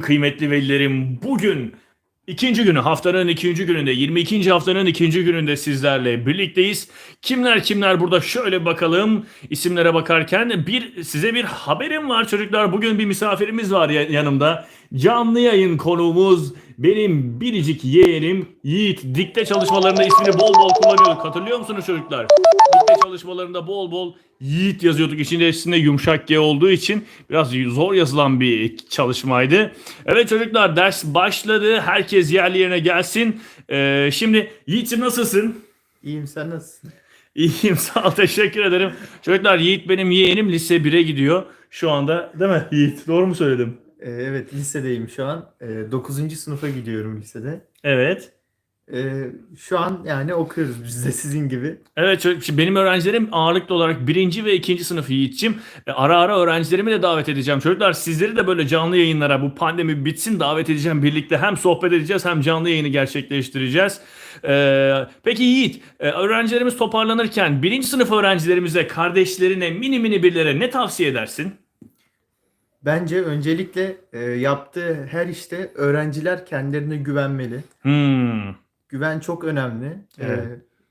kıymetli velilerim bugün ikinci günü haftanın ikinci gününde 22. haftanın ikinci gününde sizlerle birlikteyiz. Kimler kimler burada şöyle bakalım isimlere bakarken bir size bir haberim var çocuklar bugün bir misafirimiz var ya- yanımda. Canlı yayın konuğumuz benim biricik yeğenim Yiğit. Dikte çalışmalarında ismini bol bol kullanıyorduk hatırlıyor musunuz çocuklar? Dikte çalışmalarında bol bol Yiğit yazıyorduk. İçinde yumuşak G olduğu için biraz zor yazılan bir çalışmaydı. Evet çocuklar ders başladı. Herkes yerli yerine gelsin. Ee, şimdi Yiğit'ciğim nasılsın? İyiyim sen nasılsın? İyiyim sağ ol teşekkür ederim. Çocuklar Yiğit benim yeğenim lise 1'e gidiyor. Şu anda değil mi Yiğit? Doğru mu söyledim? Ee, evet lisedeyim şu an. Ee, 9. sınıfa gidiyorum lisede. Evet. Ee, şu an yani okuyoruz biz de sizin gibi. Evet benim öğrencilerim ağırlıklı olarak birinci ve ikinci sınıf Yiğit'ciğim. E, Ara ara öğrencilerimi de davet edeceğim. Çocuklar sizleri de böyle canlı yayınlara bu pandemi bitsin davet edeceğim. Birlikte hem sohbet edeceğiz hem canlı yayını gerçekleştireceğiz. Ee, peki Yiğit e, öğrencilerimiz toparlanırken birinci sınıf öğrencilerimize, kardeşlerine, mini mini birlere ne tavsiye edersin? Bence öncelikle e, yaptığı her işte öğrenciler kendilerine güvenmeli. Hmm. Güven çok önemli. Ee, Evet.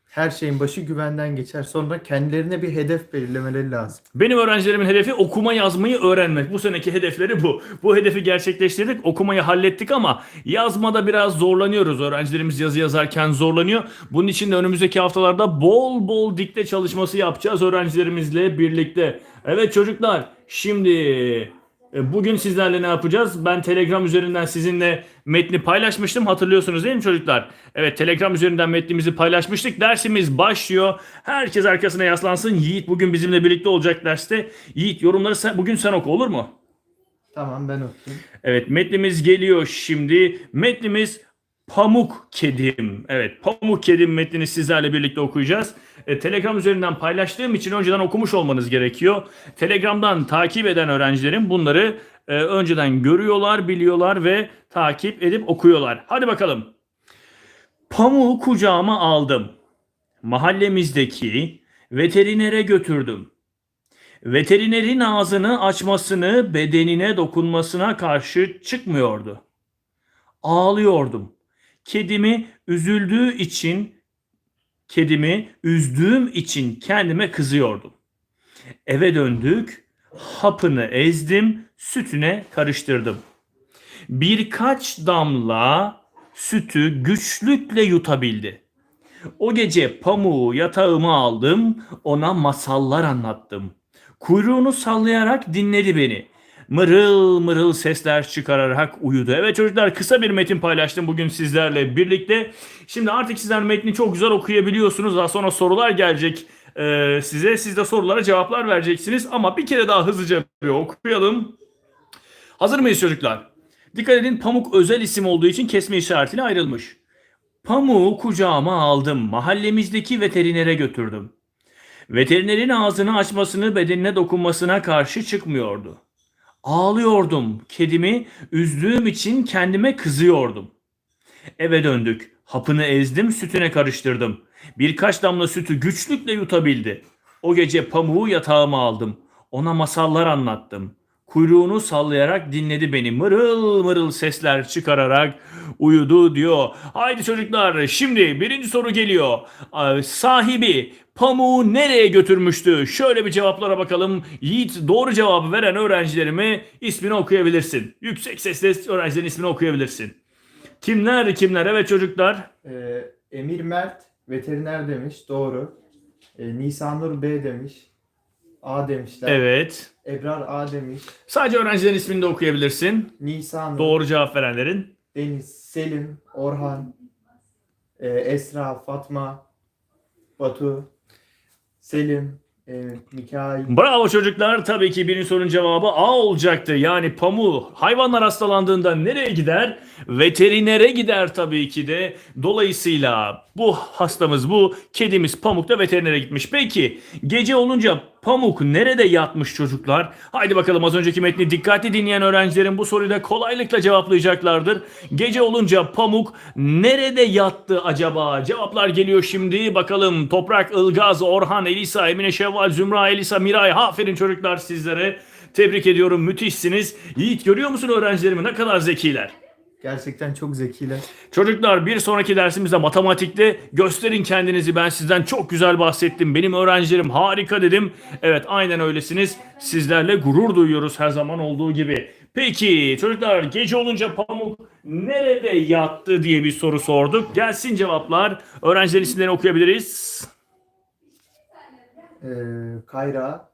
her şeyin başı güvenden geçer. Sonra kendilerine bir hedef belirlemeleri lazım. Benim öğrencilerimin hedefi okuma yazmayı öğrenmek. Bu seneki hedefleri bu. Bu hedefi gerçekleştirdik. Okumayı hallettik ama yazmada biraz zorlanıyoruz. Öğrencilerimiz yazı yazarken zorlanıyor. Bunun için de önümüzdeki haftalarda bol bol dikte çalışması yapacağız öğrencilerimizle birlikte. Evet çocuklar şimdi bugün sizlerle ne yapacağız? Ben Telegram üzerinden sizinle metni paylaşmıştım. Hatırlıyorsunuz değil mi çocuklar? Evet Telegram üzerinden metnimizi paylaşmıştık. Dersimiz başlıyor. Herkes arkasına yaslansın. Yiğit bugün bizimle birlikte olacak derste. Yiğit yorumları sen, bugün sen oku olur mu? Tamam ben okuyayım. Evet metnimiz geliyor şimdi. Metnimiz Pamuk Kedim. Evet Pamuk Kedim metnini sizlerle birlikte okuyacağız. E, Telegram üzerinden paylaştığım için önceden okumuş olmanız gerekiyor. Telegram'dan takip eden öğrencilerim bunları e, önceden görüyorlar, biliyorlar ve takip edip okuyorlar. Hadi bakalım. Pamuğu kucağıma aldım. Mahallemizdeki veterinere götürdüm. Veterinerin ağzını açmasını, bedenine dokunmasına karşı çıkmıyordu. Ağlıyordum. Kedimi üzüldüğü için, kedimi üzdüğüm için kendime kızıyordum. Eve döndük, hapını ezdim, sütüne karıştırdım. Birkaç damla sütü güçlükle yutabildi. O gece pamuğu yatağıma aldım, ona masallar anlattım. Kuyruğunu sallayarak dinledi beni. Mırıl mırıl sesler çıkararak uyudu. Evet çocuklar kısa bir metin paylaştım bugün sizlerle birlikte. Şimdi artık sizler metni çok güzel okuyabiliyorsunuz. Daha sonra sorular gelecek e, size. Siz de sorulara cevaplar vereceksiniz. Ama bir kere daha hızlıca bir okuyalım. Hazır mıyız çocuklar? Dikkat edin pamuk özel isim olduğu için kesme işaretiyle ayrılmış. Pamuğu kucağıma aldım. Mahallemizdeki veterinere götürdüm. Veterinerin ağzını açmasını, bedenine dokunmasına karşı çıkmıyordu. Ağlıyordum. Kedimi üzdüğüm için kendime kızıyordum. Eve döndük. Hapını ezdim, sütüne karıştırdım. Birkaç damla sütü güçlükle yutabildi. O gece pamuğu yatağıma aldım. Ona masallar anlattım. Kuyruğunu sallayarak dinledi beni. Mırıl mırıl sesler çıkararak uyudu diyor. Haydi çocuklar şimdi birinci soru geliyor. Ee, Sahibi pamuğu nereye götürmüştü? Şöyle bir cevaplara bakalım. Yiğit doğru cevabı veren öğrencilerime ismini okuyabilirsin. Yüksek sesle öğrencilerin ismini okuyabilirsin. Kimler kimler? Evet çocuklar. Ee, Emir Mert veteriner demiş. Doğru. Ee, Nisanur B demiş. A demişler. Evet. Ebrar A demiş. Sadece öğrencilerin ismini de okuyabilirsin. Nisanur, Doğru cevap verenlerin. Deniz, Selim, Orhan, e, Esra, Fatma, Batu, Selim, e, Mikail. Bravo çocuklar. Tabii ki birinci sorunun cevabı A olacaktı. Yani pamuğu hayvanlar hastalandığında nereye gider? Veterinere gider tabii ki de. Dolayısıyla bu hastamız bu kedimiz Pamuk da veterinere gitmiş. Peki gece olunca Pamuk nerede yatmış çocuklar? Haydi bakalım az önceki metni dikkatli dinleyen öğrencilerin bu soruyu da kolaylıkla cevaplayacaklardır. Gece olunca Pamuk nerede yattı acaba? Cevaplar geliyor şimdi. Bakalım Toprak, Ilgaz, Orhan, Elisa, Emine, Şevval, Zümra, Elisa, Miray. Aferin çocuklar sizlere. Tebrik ediyorum. Müthişsiniz. Yiğit görüyor musun öğrencilerimi ne kadar zekiler? Gerçekten çok zekiler. Çocuklar bir sonraki dersimizde matematikte gösterin kendinizi. Ben sizden çok güzel bahsettim. Benim öğrencilerim harika dedim. Evet aynen öylesiniz. Sizlerle gurur duyuyoruz her zaman olduğu gibi. Peki çocuklar gece olunca Pamuk nerede yattı diye bir soru sorduk. Gelsin cevaplar. Öğrencilerin isimlerini okuyabiliriz. Ee, Kayra,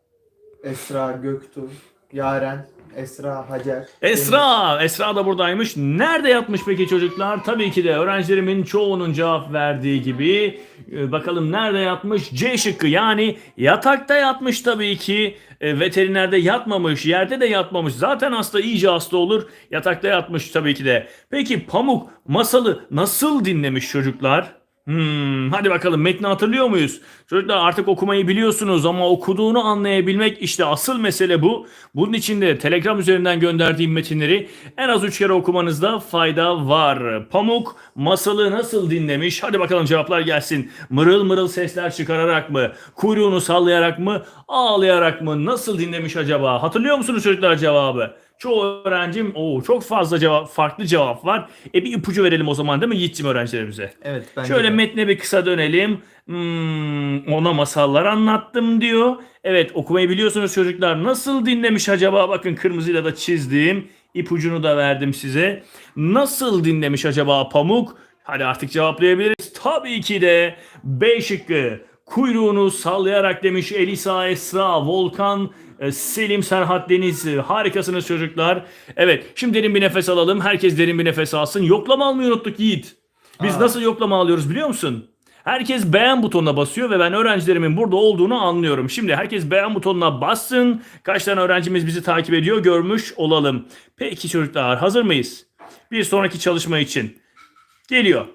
Esra, Göktuğ, Yaren, Esra, Hacer. Esra, Esra da buradaymış. Nerede yatmış peki çocuklar? Tabii ki de öğrencilerimin çoğunun cevap verdiği gibi. Ee, Bakalım nerede yatmış? C şıkkı yani yatakta yatmış tabii ki. E, veterinerde yatmamış, yerde de yatmamış. Zaten hasta iyice hasta olur. Yatakta yatmış tabii ki de. Peki Pamuk masalı nasıl dinlemiş çocuklar? Hmm, hadi bakalım metni hatırlıyor muyuz? Çocuklar artık okumayı biliyorsunuz ama okuduğunu anlayabilmek işte asıl mesele bu. Bunun için de Telegram üzerinden gönderdiğim metinleri en az 3 kere okumanızda fayda var. Pamuk masalı nasıl dinlemiş? Hadi bakalım cevaplar gelsin. Mırıl mırıl sesler çıkararak mı? Kuyruğunu sallayarak mı? Ağlayarak mı? Nasıl dinlemiş acaba? Hatırlıyor musunuz çocuklar cevabı? Çoğu öğrencim o çok fazla cevap farklı cevap var. E bir ipucu verelim o zaman değil mi Yiğit'ciğim öğrencilerimize? Evet bence Şöyle de. metne bir kısa dönelim. Hmm, ona masallar anlattım diyor. Evet okumayı biliyorsunuz çocuklar. Nasıl dinlemiş acaba? Bakın kırmızıyla da çizdim. İpucunu da verdim size. Nasıl dinlemiş acaba Pamuk? Hadi artık cevaplayabiliriz. Tabii ki de B şıkkı. Kuyruğunu sallayarak demiş Elisa Esra, Volkan, Selim Serhat Deniz. E, Harikasınız çocuklar. Evet şimdi derin bir nefes alalım. Herkes derin bir nefes alsın. Yoklama almayı unuttuk Yiğit. Biz Aa. nasıl yoklama alıyoruz biliyor musun? Herkes beğen butonuna basıyor ve ben öğrencilerimin burada olduğunu anlıyorum. Şimdi herkes beğen butonuna bassın. Kaç tane öğrencimiz bizi takip ediyor görmüş olalım. Peki çocuklar hazır mıyız? Bir sonraki çalışma için. Geliyor.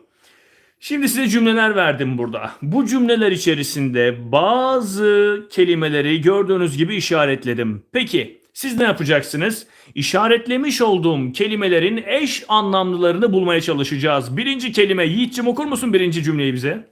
Şimdi size cümleler verdim burada. Bu cümleler içerisinde bazı kelimeleri gördüğünüz gibi işaretledim. Peki siz ne yapacaksınız? İşaretlemiş olduğum kelimelerin eş anlamlılarını bulmaya çalışacağız. Birinci kelime Yiğit'cim okur musun birinci cümleyi bize?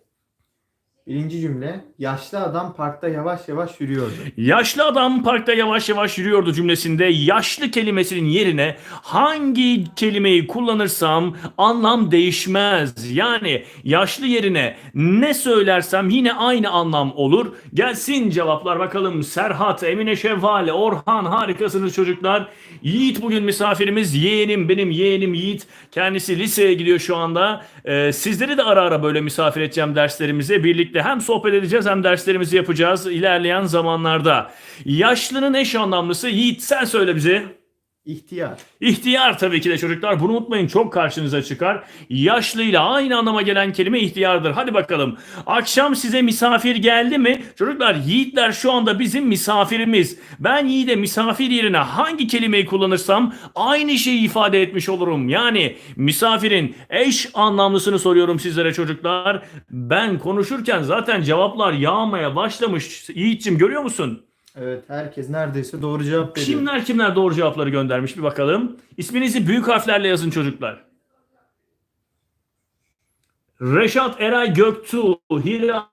Birinci cümle. Yaşlı adam parkta yavaş yavaş yürüyordu. Yaşlı adam parkta yavaş yavaş yürüyordu cümlesinde yaşlı kelimesinin yerine hangi kelimeyi kullanırsam anlam değişmez. Yani yaşlı yerine ne söylersem yine aynı anlam olur. Gelsin cevaplar bakalım. Serhat, Emine Şevval, Orhan harikasınız çocuklar. Yiğit bugün misafirimiz. Yeğenim benim yeğenim Yiğit. Kendisi liseye gidiyor şu anda. Ee, sizleri de ara ara böyle misafir edeceğim derslerimize. Birlikte hem sohbet edeceğiz hem derslerimizi yapacağız ilerleyen zamanlarda. Yaşlının eş anlamlısı Yiğit sen söyle bize. İhtiyar. İhtiyar tabii ki de çocuklar. Bunu unutmayın çok karşınıza çıkar. Yaşlıyla aynı anlama gelen kelime ihtiyardır. Hadi bakalım. Akşam size misafir geldi mi? Çocuklar yiğitler şu anda bizim misafirimiz. Ben yiğide misafir yerine hangi kelimeyi kullanırsam aynı şeyi ifade etmiş olurum. Yani misafirin eş anlamlısını soruyorum sizlere çocuklar. Ben konuşurken zaten cevaplar yağmaya başlamış. Yiğit'cim görüyor musun? Evet herkes neredeyse doğru cevap veriyor. Kimler kimler doğru cevapları göndermiş bir bakalım. İsminizi büyük harflerle yazın çocuklar. Reşat Eray Göktuğ, Hira,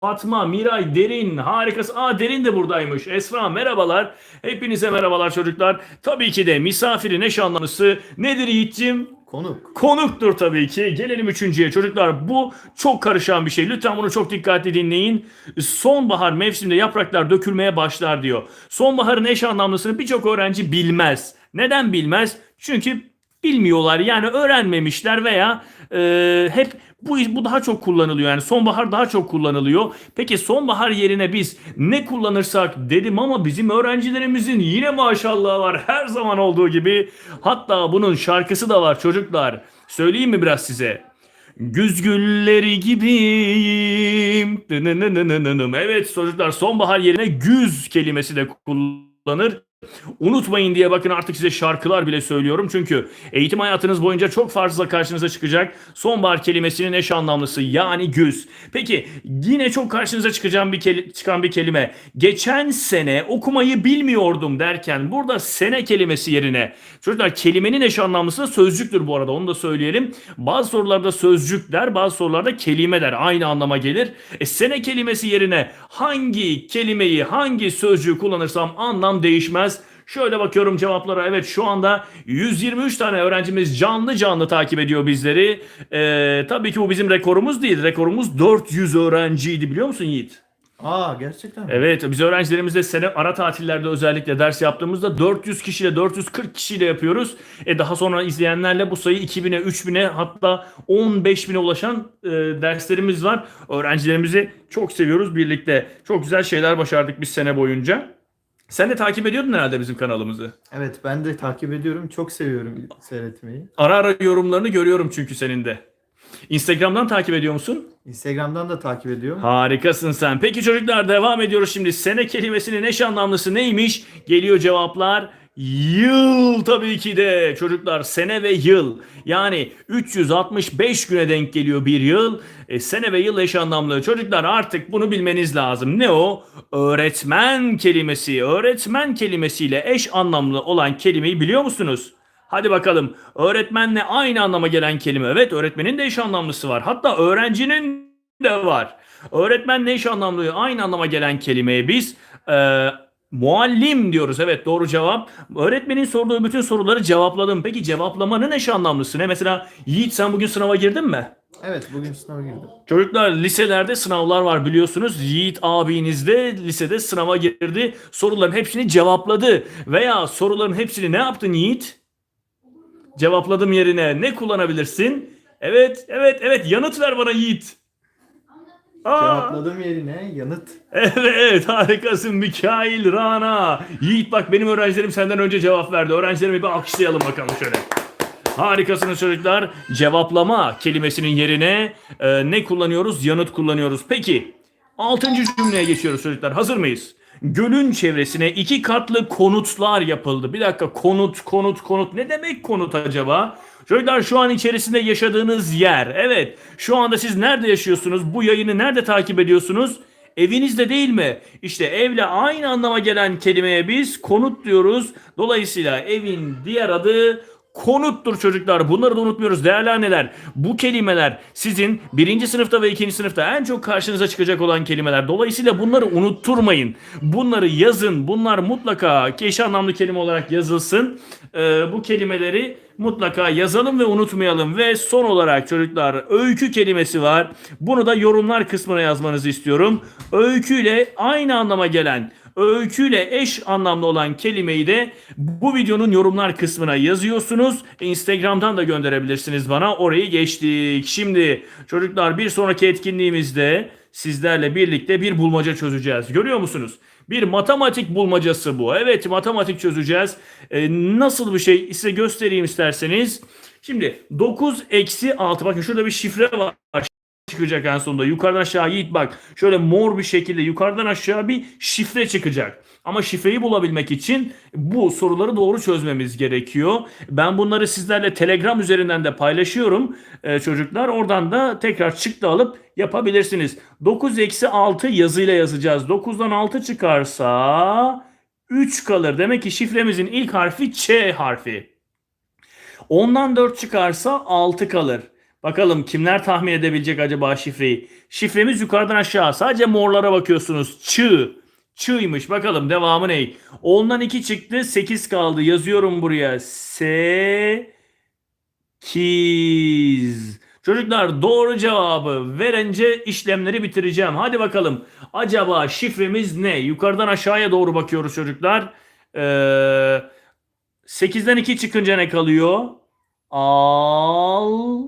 Fatma, Miray, Derin, harikası. Aa Derin de buradaymış. Esra merhabalar. Hepinize merhabalar çocuklar. Tabii ki de misafirin eş anlamlısı nedir Yiğit'ciğim? Konuk. Konuktur tabii ki. Gelelim üçüncüye. Çocuklar bu çok karışan bir şey. Lütfen bunu çok dikkatli dinleyin. Sonbahar mevsiminde yapraklar dökülmeye başlar diyor. Sonbaharın eş anlamlısını birçok öğrenci bilmez. Neden bilmez? Çünkü bilmiyorlar. Yani öğrenmemişler veya e, hep bu bu daha çok kullanılıyor. Yani sonbahar daha çok kullanılıyor. Peki sonbahar yerine biz ne kullanırsak dedim ama bizim öğrencilerimizin yine maşallah var. Her zaman olduğu gibi. Hatta bunun şarkısı da var çocuklar. Söyleyeyim mi biraz size? Güz gülleri gibiyim. Evet çocuklar sonbahar yerine güz kelimesi de kullanır. Unutmayın diye bakın artık size şarkılar bile söylüyorum. Çünkü eğitim hayatınız boyunca çok fazla karşınıza çıkacak. Sonbahar kelimesinin eş anlamlısı yani güz. Peki yine çok karşınıza çıkacağım bir keli- çıkan bir kelime. Geçen sene okumayı bilmiyordum derken burada sene kelimesi yerine çocuklar kelimenin eş anlamlısı da sözcüktür bu arada onu da söyleyelim. Bazı sorularda sözcük der bazı sorularda kelime der aynı anlama gelir. E, sene kelimesi yerine hangi kelimeyi hangi sözcüğü kullanırsam anlam değişmez. Şöyle bakıyorum cevaplara. Evet şu anda 123 tane öğrencimiz canlı canlı takip ediyor bizleri. Ee, tabii ki bu bizim rekorumuz değil. Rekorumuz 400 öğrenciydi biliyor musun Yiğit? Aa gerçekten mi? Evet biz öğrencilerimizle sene ara tatillerde özellikle ders yaptığımızda 400 kişiyle 440 kişiyle yapıyoruz. E daha sonra izleyenlerle bu sayı 2000'e 3000'e hatta 15000'e ulaşan e, derslerimiz var. Öğrencilerimizi çok seviyoruz birlikte. Çok güzel şeyler başardık biz sene boyunca. Sen de takip ediyordun herhalde bizim kanalımızı. Evet ben de takip ediyorum. Çok seviyorum seyretmeyi. Ara ara yorumlarını görüyorum çünkü senin de. Instagram'dan takip ediyor musun? Instagram'dan da takip ediyorum. Harikasın sen. Peki çocuklar devam ediyoruz şimdi. Sene kelimesinin eş anlamlısı neymiş? Geliyor cevaplar. Yıl tabii ki de çocuklar sene ve yıl yani 365 güne denk geliyor bir yıl E, sene ve yıl eş anlamlı çocuklar artık bunu bilmeniz lazım ne o öğretmen kelimesi öğretmen kelimesiyle eş anlamlı olan kelimeyi biliyor musunuz? Hadi bakalım. Öğretmenle aynı anlama gelen kelime. Evet öğretmenin de eş anlamlısı var. Hatta öğrencinin de var. Öğretmenle eş anlamlı aynı anlama gelen kelimeye biz e, muallim diyoruz. Evet doğru cevap. Öğretmenin sorduğu bütün soruları cevapladım. Peki cevaplamanın eş anlamlısı ne? Mesela Yiğit sen bugün sınava girdin mi? Evet bugün sınava girdim. Çocuklar liselerde sınavlar var biliyorsunuz. Yiğit abiniz de lisede sınava girdi. Soruların hepsini cevapladı. Veya soruların hepsini ne yaptın Yiğit? Cevapladım yerine ne kullanabilirsin? Evet, evet, evet yanıt ver bana Yiğit. Aa, Cevapladığım yerine yanıt. evet, harikasın Mikail Rana. Yiğit bak benim öğrencilerim senden önce cevap verdi. Öğrencilerimi bir alkışlayalım bakalım şöyle. Harikasınız çocuklar. Cevaplama kelimesinin yerine e, ne kullanıyoruz? Yanıt kullanıyoruz. Peki altıncı cümleye geçiyoruz çocuklar. Hazır mıyız? Gölün çevresine iki katlı konutlar yapıldı. Bir dakika konut, konut, konut. Ne demek konut acaba? Çocuklar şu an içerisinde yaşadığınız yer. Evet. Şu anda siz nerede yaşıyorsunuz? Bu yayını nerede takip ediyorsunuz? Evinizde değil mi? İşte evle aynı anlama gelen kelimeye biz konut diyoruz. Dolayısıyla evin diğer adı konuttur çocuklar. Bunları da unutmuyoruz değerli anneler. Bu kelimeler sizin birinci sınıfta ve ikinci sınıfta en çok karşınıza çıkacak olan kelimeler. Dolayısıyla bunları unutturmayın. Bunları yazın. Bunlar mutlaka eş anlamlı kelime olarak yazılsın. Ee, bu kelimeleri mutlaka yazalım ve unutmayalım. Ve son olarak çocuklar öykü kelimesi var. Bunu da yorumlar kısmına yazmanızı istiyorum. Öyküyle aynı anlama gelen öyküyle eş anlamlı olan kelimeyi de bu videonun yorumlar kısmına yazıyorsunuz. Instagram'dan da gönderebilirsiniz bana. Orayı geçtik. Şimdi çocuklar bir sonraki etkinliğimizde sizlerle birlikte bir bulmaca çözeceğiz. Görüyor musunuz? Bir matematik bulmacası bu. Evet matematik çözeceğiz. Ee, nasıl bir şey size göstereyim isterseniz. Şimdi 9 eksi 6 bakın şurada bir şifre var çıkacak en sonunda. Yukarıdan aşağı Yiğit bak. Şöyle mor bir şekilde yukarıdan aşağı bir şifre çıkacak. Ama şifreyi bulabilmek için bu soruları doğru çözmemiz gerekiyor. Ben bunları sizlerle Telegram üzerinden de paylaşıyorum Ee, çocuklar. Oradan da tekrar çıktı alıp yapabilirsiniz. 9 eksi 6 yazıyla yazacağız. 9'dan 6 çıkarsa 3 kalır. Demek ki şifremizin ilk harfi Ç harfi. 10'dan 4 çıkarsa 6 kalır. Bakalım kimler tahmin edebilecek acaba şifreyi? Şifremiz yukarıdan aşağı. Sadece morlara bakıyorsunuz. Çığ. Çığ'ymış. Bakalım devamı ne? 10'dan 2 çıktı. 8 kaldı. Yazıyorum buraya. Sekiz. Çocuklar doğru cevabı verince işlemleri bitireceğim. Hadi bakalım. Acaba şifremiz ne? Yukarıdan aşağıya doğru bakıyoruz çocuklar. Ee, 8'den 2 çıkınca ne kalıyor? Al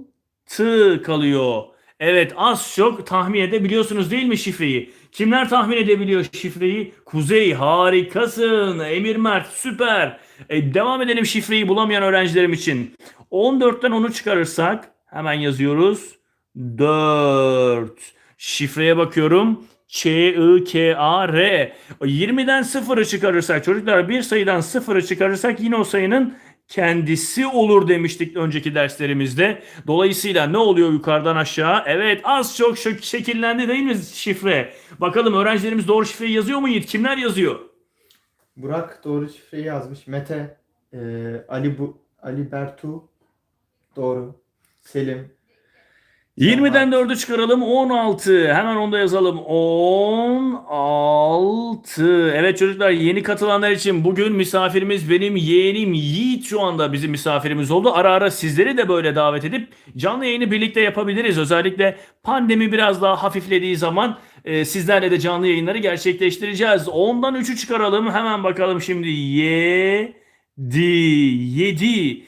tı kalıyor. Evet az çok tahmin edebiliyorsunuz değil mi şifreyi? Kimler tahmin edebiliyor şifreyi? Kuzey harikasın. Emir Mert süper. E, devam edelim şifreyi bulamayan öğrencilerim için. 14'ten 10'u çıkarırsak hemen yazıyoruz. 4. Şifreye bakıyorum. Ç, I, K, A, R. 20'den 0'ı çıkarırsak çocuklar bir sayıdan 0'ı çıkarırsak yine o sayının kendisi olur demiştik önceki derslerimizde. Dolayısıyla ne oluyor yukarıdan aşağı? Evet az çok şek- şekillendi değil mi şifre? Bakalım öğrencilerimiz doğru şifreyi yazıyor mu Yiğit? Kimler yazıyor? Burak doğru şifreyi yazmış. Mete, e, Ali bu Ali Bertu doğru. Selim, 20'den 4'ü çıkaralım 16. Hemen onu da yazalım. 16. Evet çocuklar yeni katılanlar için bugün misafirimiz benim yeğenim Yiğit şu anda bizim misafirimiz oldu. Ara ara sizleri de böyle davet edip canlı yayını birlikte yapabiliriz. Özellikle pandemi biraz daha hafiflediği zaman e, sizlerle de canlı yayınları gerçekleştireceğiz. 10'dan 3'ü çıkaralım. Hemen bakalım şimdi. 7. 7.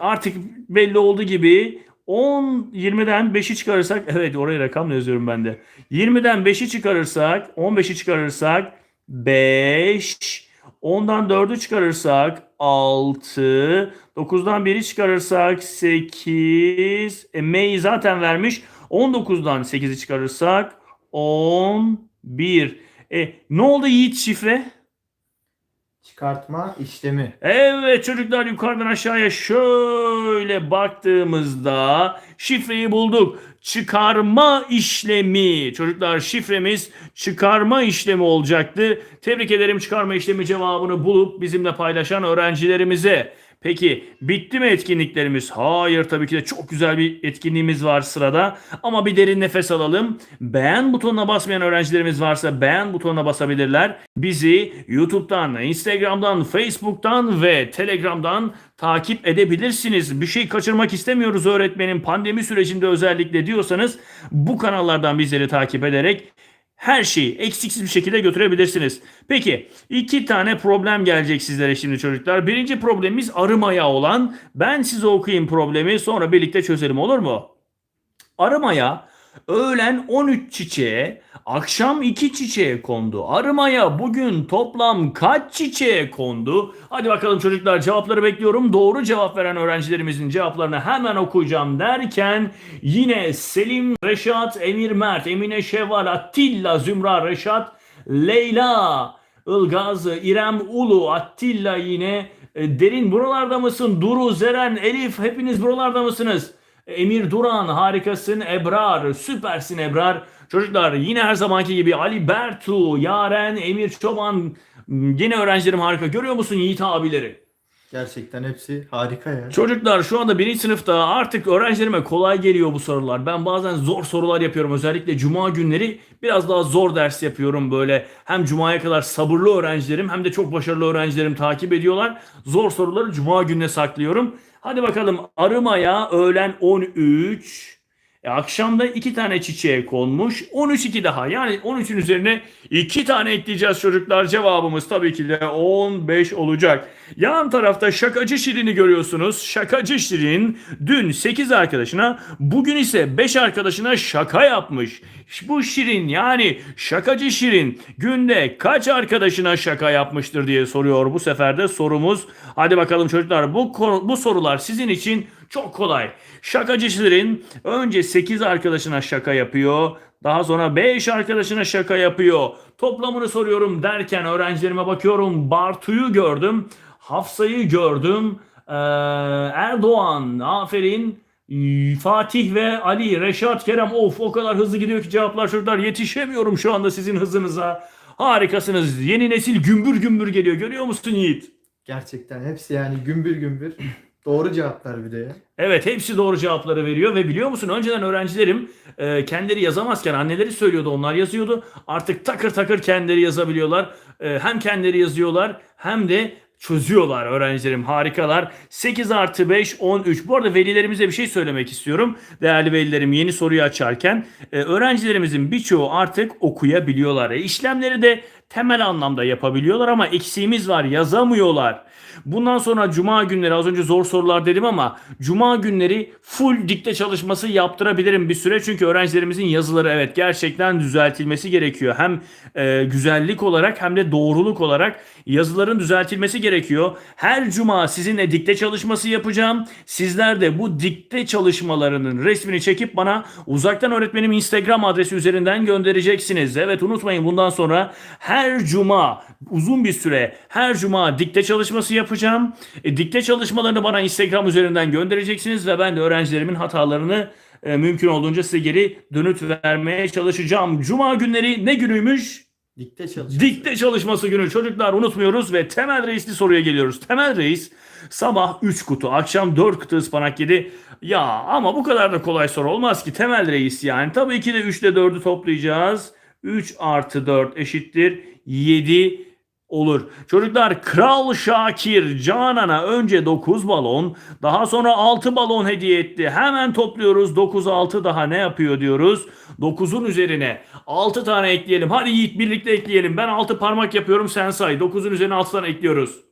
Artık belli olduğu gibi 10 20'den 5'i çıkarırsak evet oraya rakamla yazıyorum ben de. 20'den 5'i çıkarırsak 15'i çıkarırsak 5 10'dan 4'ü çıkarırsak 6 9'dan 1'i çıkarırsak 8 e, M'yi zaten vermiş 19'dan 8'i çıkarırsak 11 e, ne oldu Yiğit şifre? Çıkartma işlemi. Evet çocuklar yukarıdan aşağıya şöyle baktığımızda şifreyi bulduk. Çıkarma işlemi. Çocuklar şifremiz çıkarma işlemi olacaktı. Tebrik ederim çıkarma işlemi cevabını bulup bizimle paylaşan öğrencilerimize. Peki bitti mi etkinliklerimiz? Hayır tabii ki de çok güzel bir etkinliğimiz var sırada. Ama bir derin nefes alalım. Beğen butonuna basmayan öğrencilerimiz varsa beğen butonuna basabilirler. Bizi YouTube'dan, Instagram'dan, Facebook'tan ve Telegram'dan takip edebilirsiniz. Bir şey kaçırmak istemiyoruz öğretmenin pandemi sürecinde özellikle diyorsanız bu kanallardan bizleri takip ederek her şeyi eksiksiz bir şekilde götürebilirsiniz. Peki iki tane problem gelecek sizlere şimdi çocuklar. Birinci problemimiz arı ayağı olan. Ben size okuyayım problemi sonra birlikte çözelim olur mu? Arımaya öğlen 13 çiçeğe, akşam 2 çiçeğe kondu. Arımaya bugün toplam kaç çiçeğe kondu? Hadi bakalım çocuklar cevapları bekliyorum. Doğru cevap veren öğrencilerimizin cevaplarını hemen okuyacağım derken yine Selim, Reşat, Emir Mert, Emine Şevval, Attila, Zümra, Reşat, Leyla, Ilgaz, İrem Ulu, Attila yine e, Derin buralarda mısın? Duru, Zeren, Elif hepiniz buralarda mısınız? Emir Duran harikasın Ebrar süpersin Ebrar. Çocuklar yine her zamanki gibi Ali Bertu, Yaren, Emir Çoban yine öğrencilerim harika. Görüyor musun Yiğit abileri? Gerçekten hepsi harika ya. Çocuklar şu anda birinci sınıfta artık öğrencilerime kolay geliyor bu sorular. Ben bazen zor sorular yapıyorum. Özellikle cuma günleri biraz daha zor ders yapıyorum böyle. Hem cumaya kadar sabırlı öğrencilerim hem de çok başarılı öğrencilerim takip ediyorlar. Zor soruları cuma gününe saklıyorum. Hadi bakalım arımaya öğlen 13. E, akşamda iki tane çiçeğe konmuş. 13 2 daha. Yani 13'ün üzerine iki tane ekleyeceğiz çocuklar. Cevabımız tabii ki de 15 olacak. Yan tarafta şakacı Şirin'i görüyorsunuz. Şakacı Şirin dün 8 arkadaşına bugün ise 5 arkadaşına şaka yapmış. Bu Şirin yani şakacı Şirin günde kaç arkadaşına şaka yapmıştır diye soruyor bu sefer de sorumuz. Hadi bakalım çocuklar bu bu sorular sizin için çok kolay. Şakacı önce 8 arkadaşına şaka yapıyor. Daha sonra 5 arkadaşına şaka yapıyor. Toplamını soruyorum derken öğrencilerime bakıyorum. Bartu'yu gördüm. Hafsa'yı gördüm. Ee, Erdoğan aferin. Fatih ve Ali, Reşat, Kerem of o kadar hızlı gidiyor ki cevaplar çocuklar yetişemiyorum şu anda sizin hızınıza. Harikasınız. Yeni nesil gümbür gümbür geliyor. Görüyor musun Yiğit? Gerçekten hepsi yani gümbür gümbür. Doğru cevaplar bir de. Evet hepsi doğru cevapları veriyor ve biliyor musun önceden öğrencilerim e, kendileri yazamazken anneleri söylüyordu onlar yazıyordu. Artık takır takır kendileri yazabiliyorlar. E, hem kendileri yazıyorlar hem de çözüyorlar öğrencilerim harikalar. 8 artı 5 13. Bu arada velilerimize bir şey söylemek istiyorum. Değerli velilerim yeni soruyu açarken e, öğrencilerimizin birçoğu artık okuyabiliyorlar. E, işlemleri de temel anlamda yapabiliyorlar ama eksiğimiz var yazamıyorlar. Bundan sonra cuma günleri az önce zor sorular dedim ama cuma günleri full dikte çalışması yaptırabilirim bir süre. Çünkü öğrencilerimizin yazıları evet gerçekten düzeltilmesi gerekiyor. Hem e, güzellik olarak hem de doğruluk olarak yazıların düzeltilmesi gerekiyor. Her cuma sizinle dikte çalışması yapacağım. Sizler de bu dikte çalışmalarının resmini çekip bana uzaktan öğretmenim Instagram adresi üzerinden göndereceksiniz. Evet unutmayın bundan sonra her cuma uzun bir süre her cuma dikte çalışması yapacağım. E, dikte çalışmalarını bana Instagram üzerinden göndereceksiniz ve ben de öğrencilerimin hatalarını e, mümkün olduğunca size geri dönüt vermeye çalışacağım. Cuma günleri ne günüymüş? Dikte çalışması. Dikte çalışması günü çocuklar unutmuyoruz ve temel reisli soruya geliyoruz. Temel reis sabah 3 kutu, akşam 4 kutu ıspanak yedi. Ya ama bu kadar da kolay soru olmaz ki temel reis yani. Tabii ki de 3 ile 4'ü toplayacağız. 3 artı 4 eşittir 7 olur. Çocuklar Kral Şakir Canan'a önce 9 balon daha sonra 6 balon hediye etti. Hemen topluyoruz 9 6 daha ne yapıyor diyoruz. 9'un üzerine 6 tane ekleyelim. Hadi Yiğit birlikte ekleyelim. Ben 6 parmak yapıyorum sen say. 9'un üzerine 6 tane ekliyoruz.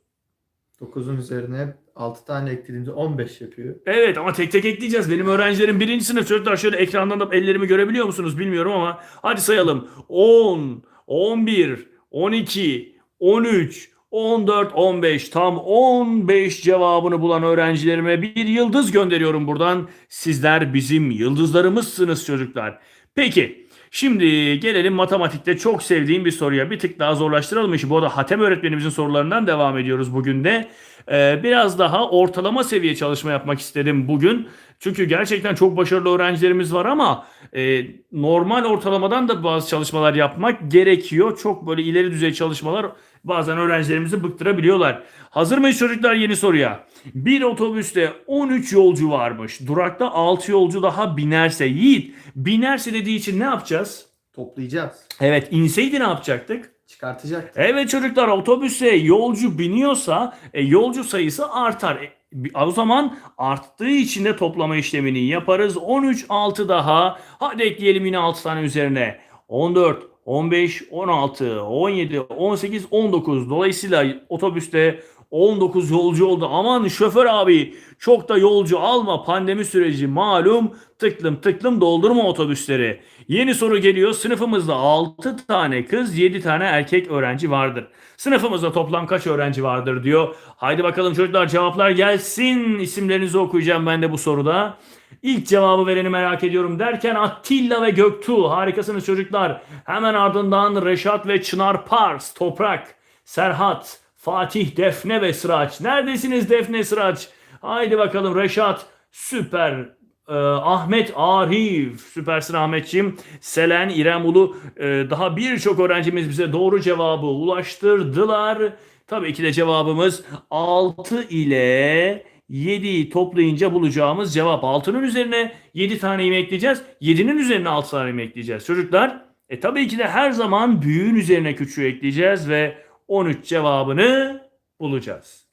9'un üzerine 6 tane eklediğimde 15 yapıyor. Evet ama tek tek ekleyeceğiz. Benim öğrencilerim birinci sınıf çocuklar şöyle ekrandan da ellerimi görebiliyor musunuz bilmiyorum ama hadi sayalım. 10, 11, 12, 13, 14, 15 tam 15 cevabını bulan öğrencilerime bir yıldız gönderiyorum buradan. Sizler bizim yıldızlarımızsınız çocuklar. Peki şimdi gelelim matematikte çok sevdiğim bir soruya bir tık daha zorlaştıralım işi. Bu arada Hatem öğretmenimizin sorularından devam ediyoruz bugün de. Ee, biraz daha ortalama seviye çalışma yapmak istedim bugün. Çünkü gerçekten çok başarılı öğrencilerimiz var ama e, normal ortalamadan da bazı çalışmalar yapmak gerekiyor. Çok böyle ileri düzey çalışmalar bazen öğrencilerimizi bıktırabiliyorlar. Hazır mıyız çocuklar yeni soruya? Bir otobüste 13 yolcu varmış. Durakta 6 yolcu daha binerse Yiğit binerse dediği için ne yapacağız? Toplayacağız. Evet inseydi ne yapacaktık? Çıkartacak. Evet çocuklar otobüse yolcu biniyorsa e, yolcu sayısı artar. E, o zaman arttığı için de toplama işlemini yaparız. 13 6 daha. Hadi ekleyelim yine 6 tane üzerine. 14, 15, 16, 17, 18, 19. Dolayısıyla otobüste 19 yolcu oldu. Aman şoför abi çok da yolcu alma pandemi süreci malum tıklım tıklım doldurma otobüsleri. Yeni soru geliyor. Sınıfımızda 6 tane kız 7 tane erkek öğrenci vardır. Sınıfımızda toplam kaç öğrenci vardır diyor. Haydi bakalım çocuklar cevaplar gelsin. İsimlerinizi okuyacağım ben de bu soruda. İlk cevabı vereni merak ediyorum derken Attila ve Göktuğ harikasınız çocuklar. Hemen ardından Reşat ve Çınar Pars, Toprak, Serhat, Fatih, Defne ve Sıraç. Neredesiniz Defne Sıraç? Haydi bakalım Reşat süper. Ee, Ahmet Arif, süpersin Ahmetciğim. Selen, İrem Ulu, ee, daha birçok öğrencimiz bize doğru cevabı ulaştırdılar. Tabii ki de cevabımız 6 ile 7'yi toplayınca bulacağımız cevap. 6'nın üzerine 7 tane mi ekleyeceğiz? 7'nin üzerine 6 tane mi ekleyeceğiz? Çocuklar e tabii ki de her zaman büyüğün üzerine küçüğü ekleyeceğiz ve 13 cevabını bulacağız.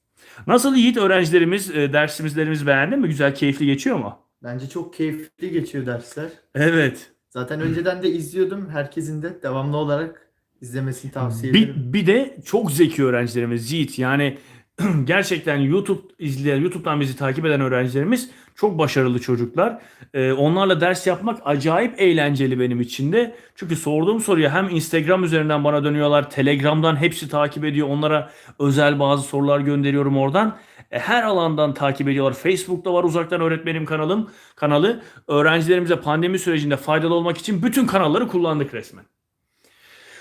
Nasıl Yiğit öğrencilerimiz, e, dersimizlerimiz beğendi mi? Güzel, keyifli geçiyor mu? Bence çok keyifli geçiyor dersler. Evet. Zaten önceden de izliyordum. Herkesin de devamlı olarak izlemesini tavsiye Bir, ederim. bir de çok zeki öğrencilerimiz Yiğit. Yani gerçekten YouTube izleyen, YouTube'dan bizi takip eden öğrencilerimiz çok başarılı çocuklar. Ee, onlarla ders yapmak acayip eğlenceli benim için de. Çünkü sorduğum soruya hem Instagram üzerinden bana dönüyorlar, Telegram'dan hepsi takip ediyor. Onlara özel bazı sorular gönderiyorum oradan. E, her alandan takip ediyorlar. Facebook'ta var uzaktan öğretmenim kanalım kanalı. Öğrencilerimize pandemi sürecinde faydalı olmak için bütün kanalları kullandık resmen.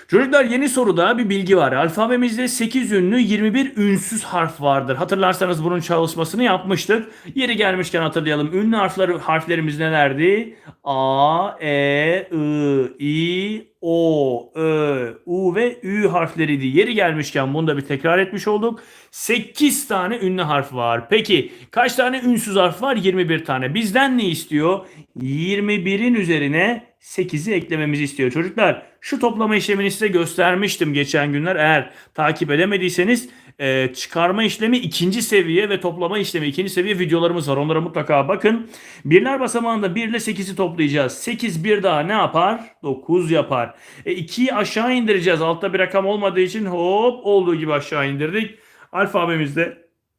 Çocuklar yeni soruda bir bilgi var. Alfabemizde 8 ünlü 21 ünsüz harf vardır. Hatırlarsanız bunun çalışmasını yapmıştık. Yeri gelmişken hatırlayalım. Ünlü harfleri, harflerimiz nelerdi? A, E, I, I, O, Ö, U ve Ü harfleriydi. Yeri gelmişken bunu da bir tekrar etmiş olduk. 8 tane ünlü harf var. Peki kaç tane ünsüz harf var? 21 tane. Bizden ne istiyor? 21'in üzerine 8'i eklememizi istiyor. Çocuklar şu toplama işlemini size göstermiştim geçen günler. Eğer takip edemediyseniz e, çıkarma işlemi ikinci seviye ve toplama işlemi ikinci seviye videolarımız var. Onlara mutlaka bakın. Birler basamağında 1 ile 8'i toplayacağız. 8 bir daha ne yapar? 9 yapar. E, 2'yi aşağı indireceğiz. Altta bir rakam olmadığı için hop olduğu gibi aşağı indirdik. Alfabemizde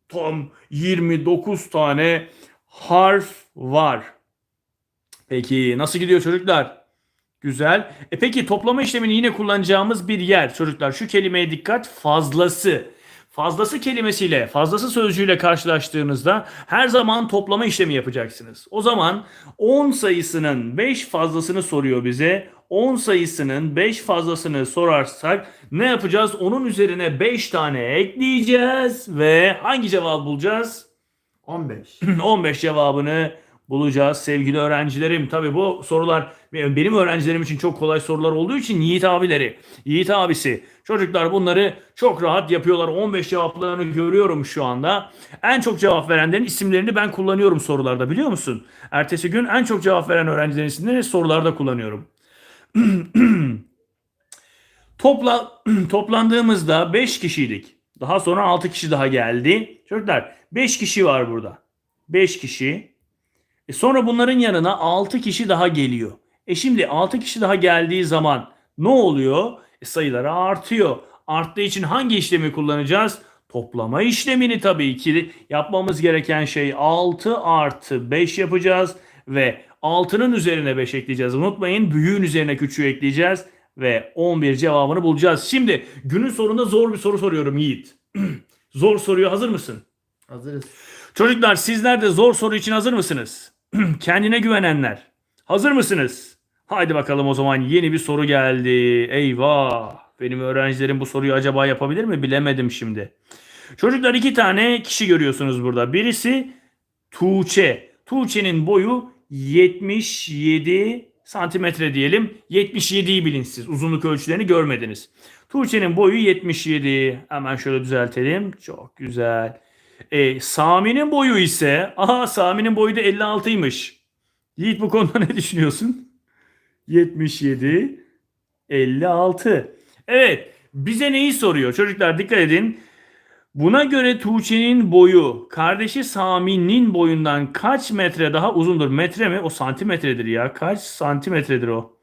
tam 29 tane harf var. Peki nasıl gidiyor çocuklar? Güzel. E peki toplama işlemini yine kullanacağımız bir yer çocuklar. Şu kelimeye dikkat. Fazlası. Fazlası kelimesiyle, fazlası sözcüğüyle karşılaştığınızda her zaman toplama işlemi yapacaksınız. O zaman 10 sayısının 5 fazlasını soruyor bize. 10 sayısının 5 fazlasını sorarsak ne yapacağız? Onun üzerine 5 tane ekleyeceğiz ve hangi cevabı bulacağız? 15. 15 cevabını bulacağız sevgili öğrencilerim. Tabii bu sorular benim öğrencilerim için çok kolay sorular olduğu için Yiğit abileri, Yiğit abisi çocuklar bunları çok rahat yapıyorlar. 15 cevaplarını görüyorum şu anda. En çok cevap verenlerin isimlerini ben kullanıyorum sorularda biliyor musun? Ertesi gün en çok cevap veren öğrencilerin isimlerini sorularda kullanıyorum. Topla, toplandığımızda 5 kişiydik. Daha sonra 6 kişi daha geldi. Çocuklar 5 kişi var burada. 5 kişi. E sonra bunların yanına 6 kişi daha geliyor. E şimdi 6 kişi daha geldiği zaman ne oluyor? E sayıları artıyor. Arttığı için hangi işlemi kullanacağız? Toplama işlemini tabii ki yapmamız gereken şey 6 artı 5 yapacağız ve 6'nın üzerine 5 ekleyeceğiz. Unutmayın büyüğün üzerine küçüğü ekleyeceğiz ve 11 cevabını bulacağız. Şimdi günün sonunda zor bir soru soruyorum Yiğit. zor soruyor hazır mısın? Hazırız. Çocuklar sizler de zor soru için hazır mısınız? Kendine güvenenler. Hazır mısınız? Haydi bakalım o zaman yeni bir soru geldi. Eyvah. Benim öğrencilerim bu soruyu acaba yapabilir mi? Bilemedim şimdi. Çocuklar iki tane kişi görüyorsunuz burada. Birisi Tuğçe. Tuğçe'nin boyu 77 santimetre diyelim. 77'yi bilin siz. Uzunluk ölçülerini görmediniz. Tuğçe'nin boyu 77. Hemen şöyle düzeltelim. Çok güzel. E, Sami'nin boyu ise aha Sami'nin boyu da 56'ymış. Yiğit bu konuda ne düşünüyorsun? 77 56. Evet, bize neyi soruyor? Çocuklar dikkat edin. Buna göre Tuğçe'nin boyu kardeşi Sami'nin boyundan kaç metre daha uzundur? Metre mi? O santimetredir ya. Kaç santimetredir o?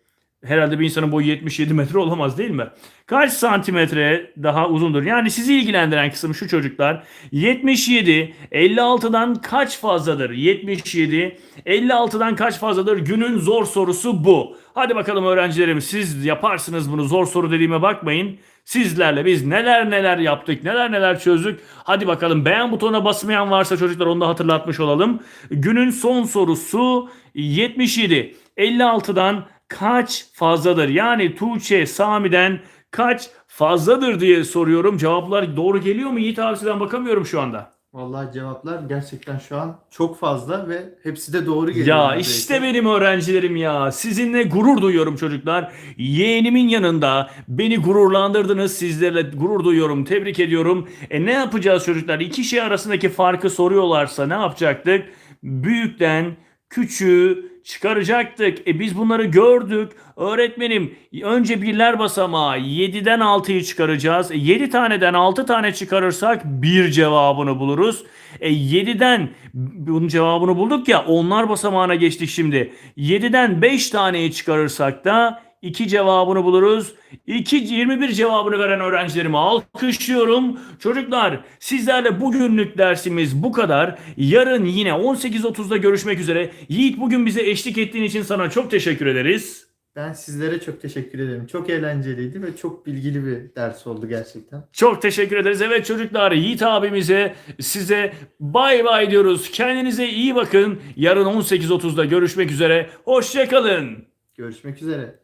Herhalde bir insanın boyu 77 metre olamaz değil mi? Kaç santimetre daha uzundur? Yani sizi ilgilendiren kısım şu çocuklar. 77 56'dan kaç fazladır? 77 56'dan kaç fazladır? Günün zor sorusu bu. Hadi bakalım öğrencilerim siz yaparsınız bunu zor soru dediğime bakmayın. Sizlerle biz neler neler yaptık, neler neler çözdük. Hadi bakalım beğen butonuna basmayan varsa çocuklar onu da hatırlatmış olalım. Günün son sorusu 77. 56'dan kaç fazladır? Yani Tuğçe Sami'den kaç fazladır diye soruyorum. Cevaplar doğru geliyor mu? Yiğit abisinden bakamıyorum şu anda. Vallahi cevaplar gerçekten şu an çok fazla ve hepsi de doğru geliyor. Ya işte benim öğrencilerim ya. Sizinle gurur duyuyorum çocuklar. Yeğenimin yanında beni gururlandırdınız. Sizlerle gurur duyuyorum. Tebrik ediyorum. E ne yapacağız çocuklar? İki şey arasındaki farkı soruyorlarsa ne yapacaktık? Büyükten küçüğü çıkaracaktık. E biz bunları gördük. Öğretmenim önce birler basamağı 7'den 6'yı çıkaracağız. E 7 taneden 6 tane çıkarırsak bir cevabını buluruz. E 7'den bunun cevabını bulduk ya onlar basamağına geçtik şimdi. 7'den 5 taneyi çıkarırsak da 2 cevabını buluruz. 2 21 cevabını veren öğrencilerimi alkışlıyorum. Çocuklar sizlerle bugünlük dersimiz bu kadar. Yarın yine 18.30'da görüşmek üzere. Yiğit bugün bize eşlik ettiğin için sana çok teşekkür ederiz. Ben sizlere çok teşekkür ederim. Çok eğlenceliydi ve çok bilgili bir ders oldu gerçekten. Çok teşekkür ederiz. Evet çocuklar Yiğit abimize size bay bay diyoruz. Kendinize iyi bakın. Yarın 18.30'da görüşmek üzere. Hoşçakalın. Görüşmek üzere.